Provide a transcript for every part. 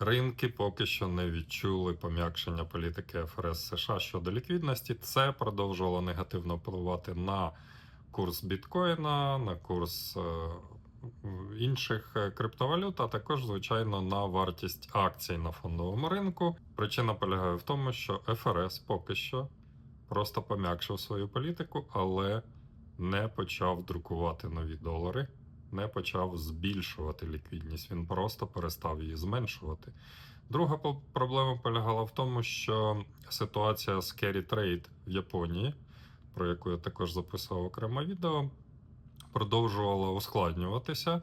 Ринки поки що не відчули пом'якшення політики ФРС США щодо ліквідності. Це продовжувало негативно впливати на курс біткоїна, на курс е, інших е, криптовалют, а також, звичайно, на вартість акцій на фондовому ринку. Причина полягає в тому, що ФРС поки що просто пом'якшив свою політику, але не почав друкувати нові долари, не почав збільшувати ліквідність. Він просто перестав її зменшувати. Друга проблема полягала в тому, що ситуація з carry trade в Японії, про яку я також записував окреме відео, продовжувала ускладнюватися,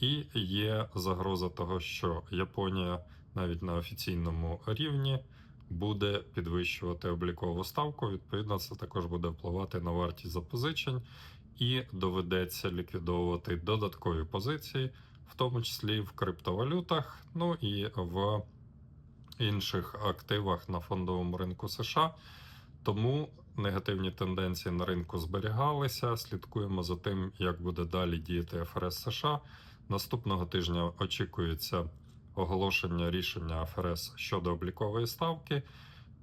і є загроза того, що Японія навіть на офіційному рівні буде підвищувати облікову ставку. Відповідно, це також буде впливати на вартість запозичень, і доведеться ліквідовувати додаткові позиції, в тому числі в криптовалютах, ну і в інших активах на фондовому ринку США. Тому негативні тенденції на ринку зберігалися. Слідкуємо за тим, як буде далі діяти ФРС США. Наступного тижня очікується оголошення рішення ФРС щодо облікової ставки.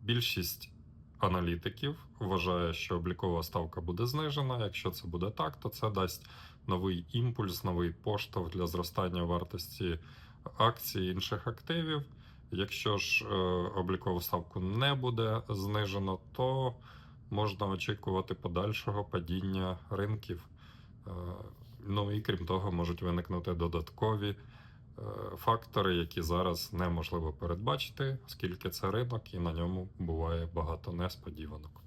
Більшість аналітиків вважає, що облікова ставка буде знижена. Якщо це буде так, то це дасть новий імпульс, новий поштовх для зростання вартості акцій інших активів. Якщо ж е, облікову ставку не буде знижено, то можна очікувати подальшого падіння ринків. Е, ну і крім того, можуть виникнути додаткові фактори, які зараз неможливо передбачити, оскільки це ринок і на ньому буває багато несподіванок.